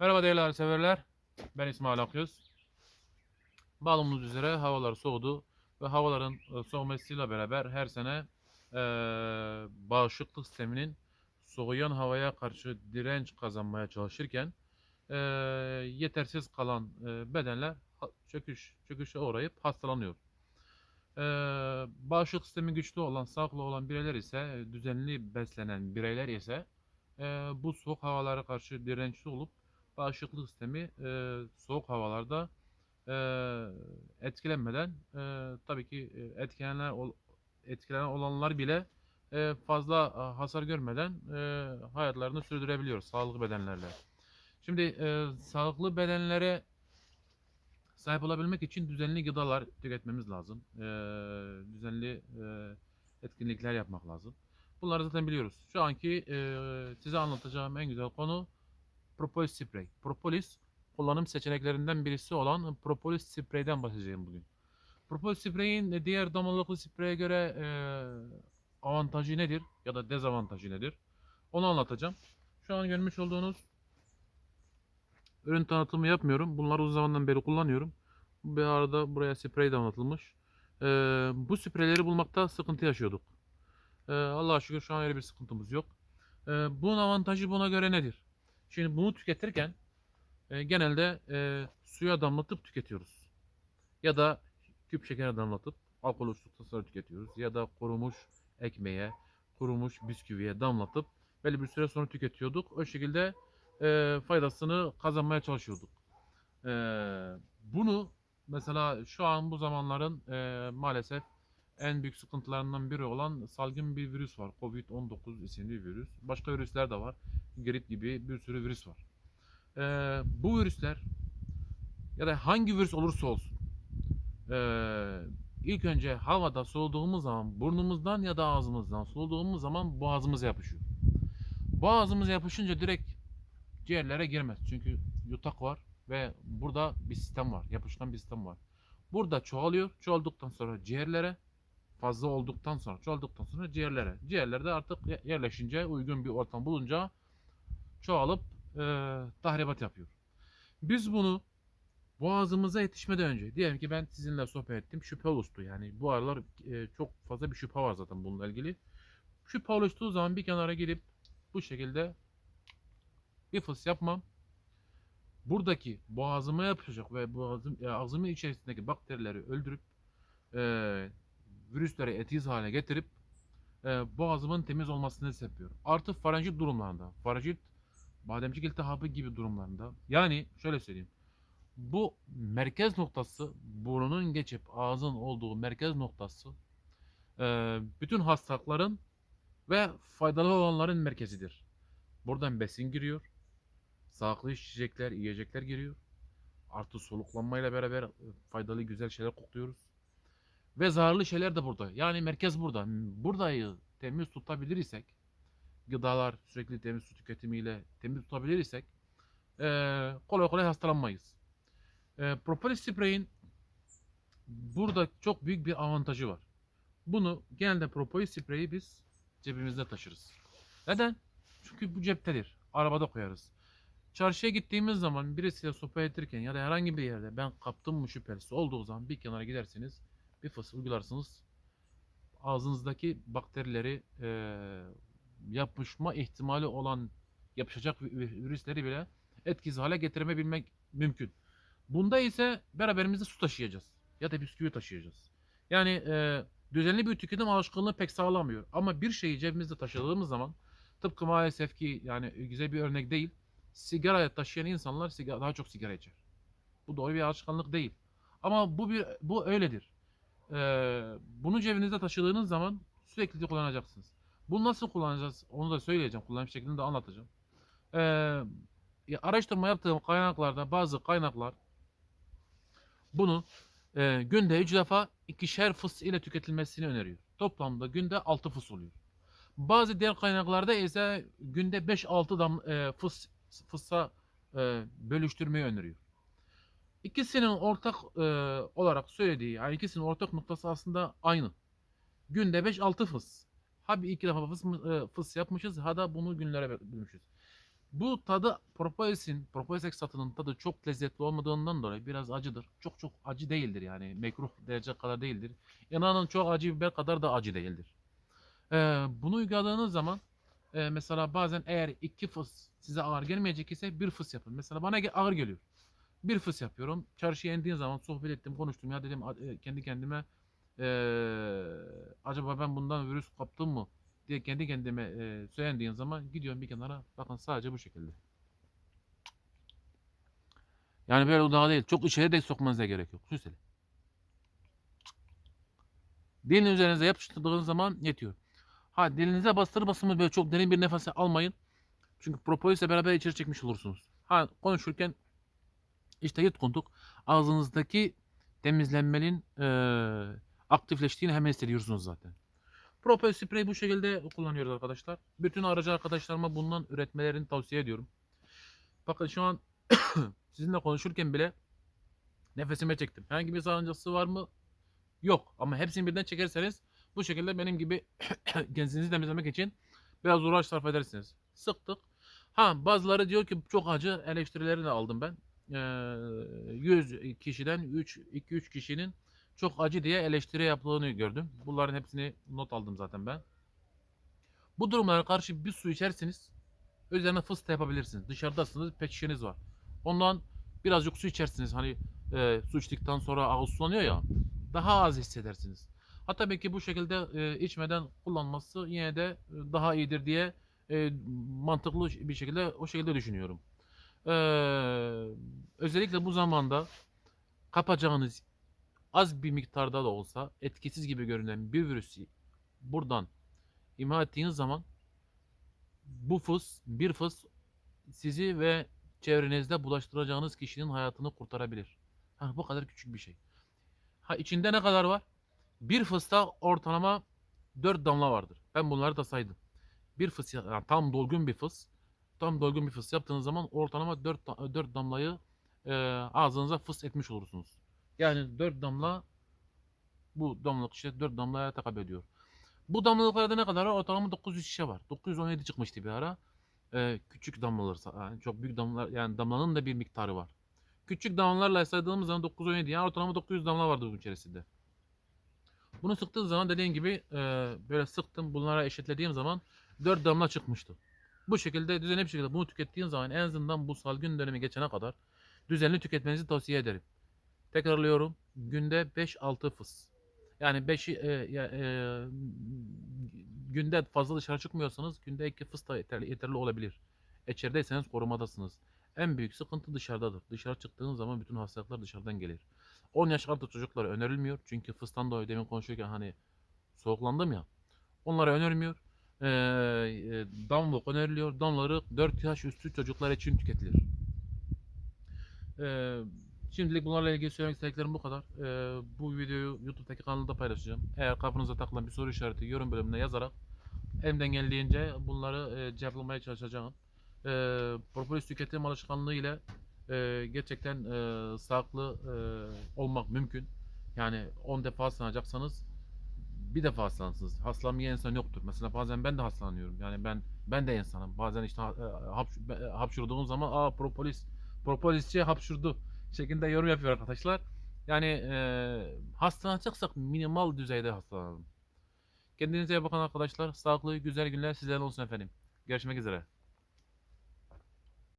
Merhaba değerli severler. Ben İsmail Akyüz. Malumunuz üzere havalar soğudu ve havaların e, soğumasıyla beraber her sene e, bağışıklık sisteminin soğuyan havaya karşı direnç kazanmaya çalışırken e, yetersiz kalan e, bedenler çöküş çöküşe uğrayıp hastalanıyor. E, bağışıklık sistemi güçlü olan, sağlıklı olan bireyler ise, düzenli beslenen bireyler ise e, bu soğuk havalara karşı dirençli olup bağışıklık sistemi e, soğuk havalarda e, etkilenmeden e, tabii ki e, etkilenen ol- etkilenen olanlar bile e, fazla e, hasar görmeden e, hayatlarını sürdürebiliyor sağlıklı bedenlerle. Şimdi e, sağlıklı bedenlere sahip olabilmek için düzenli gıdalar tüketmemiz lazım. E, düzenli e, etkinlikler yapmak lazım. Bunları zaten biliyoruz. Şu anki e, size anlatacağım en güzel konu propolis sprey. Propolis kullanım seçeneklerinden birisi olan propolis spreyden bahsedeceğim bugün. Propolis spreyin diğer damlalıklı spreye göre e, avantajı nedir ya da dezavantajı nedir? Onu anlatacağım. Şu an görmüş olduğunuz ürün tanıtımı yapmıyorum. Bunları uzun zamandan beri kullanıyorum. Bir arada buraya sprey damlatılmış. E, bu spreyleri bulmakta sıkıntı yaşıyorduk. E, Allah'a şükür şu an öyle bir sıkıntımız yok. E, bunun avantajı buna göre nedir? Şimdi bunu tüketirken e, genelde e, suya damlatıp tüketiyoruz. Ya da küp şekere damlatıp alkol uçtuktan sonra tüketiyoruz. Ya da kurumuş ekmeğe, kurumuş bisküviye damlatıp belli bir süre sonra tüketiyorduk. O şekilde e, faydasını kazanmaya çalışıyorduk. E, bunu mesela şu an bu zamanların e, maalesef en büyük sıkıntılarından biri olan salgın bir virüs var. Covid-19 isimli virüs. Başka virüsler de var. Grip gibi bir sürü virüs var. Ee, bu virüsler ya da hangi virüs olursa olsun ee, ilk önce havada soluduğumuz zaman burnumuzdan ya da ağzımızdan soluduğumuz zaman boğazımıza yapışıyor. Boğazımıza yapışınca direkt ciğerlere girmez. Çünkü yutak var ve burada bir sistem var. Yapışkan bir sistem var. Burada çoğalıyor. Çoğaldıktan sonra ciğerlere fazla olduktan sonra çoğaldıktan sonra ciğerlere. Ciğerlerde artık ye- yerleşince uygun bir ortam bulunca çoğalıp e, tahribat yapıyor. Biz bunu boğazımıza yetişmeden önce diyelim ki ben sizinle sohbet ettim şüphe oluştu yani bu aralar e, çok fazla bir şüphe var zaten bununla ilgili. Şüphe oluştuğu zaman bir kenara gelip bu şekilde bir fıs yapmam. Buradaki boğazıma yapışacak ve boğazım, e, ağzımın içerisindeki bakterileri öldürüp e, virüsleri etkisiz hale getirip e, boğazımın temiz olmasını yapıyor. Artı faranjit durumlarında, faranjit bademcik iltihabı gibi durumlarında yani şöyle söyleyeyim. Bu merkez noktası burnunun geçip ağzın olduğu merkez noktası e, bütün hastalıkların ve faydalı olanların merkezidir. Buradan besin giriyor. Sağlıklı içecekler, yiyecekler giriyor. Artı soluklanmayla beraber e, faydalı güzel şeyler kokluyoruz. Ve zararlı şeyler de burada. Yani merkez burada. Buradayı temiz tutabilirsek, gıdalar sürekli temiz su tüketimiyle temiz tutabilirsek eee kolay kolay hastalanmayız. Propolis spreyin burada çok büyük bir avantajı var. Bunu genelde propolis spreyi biz cebimizde taşırız. Neden? Çünkü bu ceptedir. Arabada koyarız. Çarşıya gittiğimiz zaman birisiyle sohbet ederken ya da herhangi bir yerde ben kaptım mı şüphelisi olduğu zaman bir kenara gidersiniz bir fıs uygularsınız. Ağzınızdaki bakterileri e, yapışma ihtimali olan yapışacak vi- vi- virüsleri bile etkisiz hale getiremebilmek mümkün. Bunda ise beraberimizde su taşıyacağız ya da bisküvi taşıyacağız. Yani e, düzenli bir tüketim alışkanlığı pek sağlamıyor. Ama bir şeyi cebimizde taşıdığımız zaman tıpkı maalesef ki yani güzel bir örnek değil. Sigara taşıyan insanlar sigara, daha çok sigara içer. Bu doğru bir alışkanlık değil. Ama bu bir bu öyledir. Ee, bunu cebinizde taşıdığınız zaman sürekli kullanacaksınız. Bunu nasıl kullanacağız onu da söyleyeceğim. Kullanım şeklini de anlatacağım. Ee, araştırma yaptığım kaynaklarda bazı kaynaklar bunu e, günde 3 defa ikişer fıs ile tüketilmesini öneriyor. Toplamda günde 6 fıs oluyor. Bazı diğer kaynaklarda ise günde 5-6 dam e, fıs fıssa e, bölüştürmeyi öneriyor. İkisinin ortak e, olarak söylediği, yani ikisinin ortak noktası aslında aynı. Günde 5-6 fıs. Ha bir iki defa fıs, e, fıs yapmışız, ha da bunu günlere bölmüşüz. Bu tadı Propolisin, Propolis ekstratının tadı çok lezzetli olmadığından dolayı biraz acıdır. Çok çok acı değildir yani. Mekruh derece kadar değildir. İnanın çok acı biber kadar da acı değildir. Ee, bunu uyguladığınız zaman e, mesela bazen eğer iki fıs size ağır gelmeyecek ise bir fıs yapın. Mesela bana ağır geliyor. Bir fıs yapıyorum. Çarşıya indiğim zaman sohbet ettim, konuştum. Ya dedim e, kendi kendime eee, acaba ben bundan virüs kaptım mı diye kendi kendime e, söylendiğim zaman gidiyorum bir kenara. Bakın sadece bu şekilde. Yani böyle uzağa değil. Çok içeri de sokmanıza gerek yok. Süseli. Dilin üzerinize yapıştırdığınız zaman yetiyor. Ha dilinize bastır basımı böyle çok derin bir nefes almayın. Çünkü propolisle beraber içeri çekmiş olursunuz. Ha konuşurken işte yutkuntuk ağzınızdaki temizlenmenin e, aktifleştiğini hemen hissediyorsunuz zaten. Propolis spreyi bu şekilde kullanıyoruz arkadaşlar. Bütün aracı arkadaşlarıma bundan üretmelerini tavsiye ediyorum. Bakın şu an sizinle konuşurken bile nefesime çektim. Herhangi bir sakıncası var mı? Yok. Ama hepsini birden çekerseniz bu şekilde benim gibi genzinizi temizlemek için biraz uğraş sarf edersiniz. Sıktık. Ha bazıları diyor ki çok acı eleştirileri aldım ben. Ee, 100 kişiden 3 2-3 kişinin çok acı diye eleştiri yapıldığını gördüm. Bunların hepsini not aldım zaten ben. Bu durumlara karşı bir su içersiniz. Üzerine fıstık yapabilirsiniz. Dışarıdasınız, pet var. Ondan birazcık su içersiniz. Hani e, su içtikten sonra ağız sulanıyor ya. Daha az hissedersiniz. Ha tabii ki bu şekilde e, içmeden kullanması yine de daha iyidir diye e, mantıklı bir şekilde o şekilde düşünüyorum. Ee, özellikle bu zamanda kapacağınız az bir miktarda da olsa etkisiz gibi görünen bir virüsü buradan imha ettiğiniz zaman bu fıs, bir fıs sizi ve çevrenizde bulaştıracağınız kişinin hayatını kurtarabilir. Ha, bu kadar küçük bir şey. Ha içinde ne kadar var? Bir fısta ortalama 4 damla vardır. Ben bunları da saydım. Bir fıs yani tam dolgun bir fıs. Tam dolgun bir fıs yaptığınız zaman ortalama 4 da- 4 damlayı e, ağzınıza fıs etmiş olursunuz. Yani 4 damla bu damlalık işte 4 damlaya tekabül ediyor. Bu damlalıklarda ne kadar var? Ortalama 900 şişe var. 917 çıkmıştı bir ara. Ee, küçük damlalar yani çok büyük damlalar yani damlanın da bir miktarı var. Küçük damlalarla saydığımız zaman 917 yani ortalama 900 damla vardı bunun içerisinde. Bunu sıktığım zaman dediğim gibi e, böyle sıktım bunlara eşitlediğim zaman 4 damla çıkmıştı. Bu şekilde düzenli bir şekilde bunu tükettiğin zaman en azından bu salgın dönemi geçene kadar düzenli tüketmenizi tavsiye ederim. Tekrarlıyorum. Günde 5-6 fıs. Yani 5'i e, e, günde fazla dışarı çıkmıyorsanız günde 2 fıs da yeterli, yeterli olabilir. İçerideyseniz korumadasınız. En büyük sıkıntı dışarıdadır. Dışarı çıktığınız zaman bütün hastalıklar dışarıdan gelir. 10 yaş altı çocuklara önerilmiyor. Çünkü fıstan dolayı demin konuşurken hani soğuklandım ya. Onlara önerilmiyor. Ee, e, damlık öneriliyor. Damları 4 yaş üstü çocuklar için tüketilir. Ee, şimdilik bunlarla ilgili söylemek istediklerim bu kadar. Ee, bu videoyu YouTube'daki kanalda paylaşacağım. Eğer kafanıza takılan bir soru işareti yorum bölümüne yazarak elimden geldiğince bunları e, cevaplamaya çalışacağım. Ee, propolis tüketim alışkanlığı ile e, gerçekten e, sağlıklı e, olmak mümkün. Yani 10 defa hastalanacaksanız bir defa hastalanırsınız. Hastalanmayan insan yoktur. Mesela bazen ben de hastalanıyorum. Yani ben ben de insanım. Bazen işte e, hapş- e, hapşurduğum zaman aa propolis propolisçi hapşurdu şeklinde yorum yapıyor arkadaşlar. Yani e, hastalanacaksak minimal düzeyde hastalanalım. Kendinize iyi bakın arkadaşlar. Sağlıklı güzel günler sizlerle olsun efendim. Görüşmek üzere.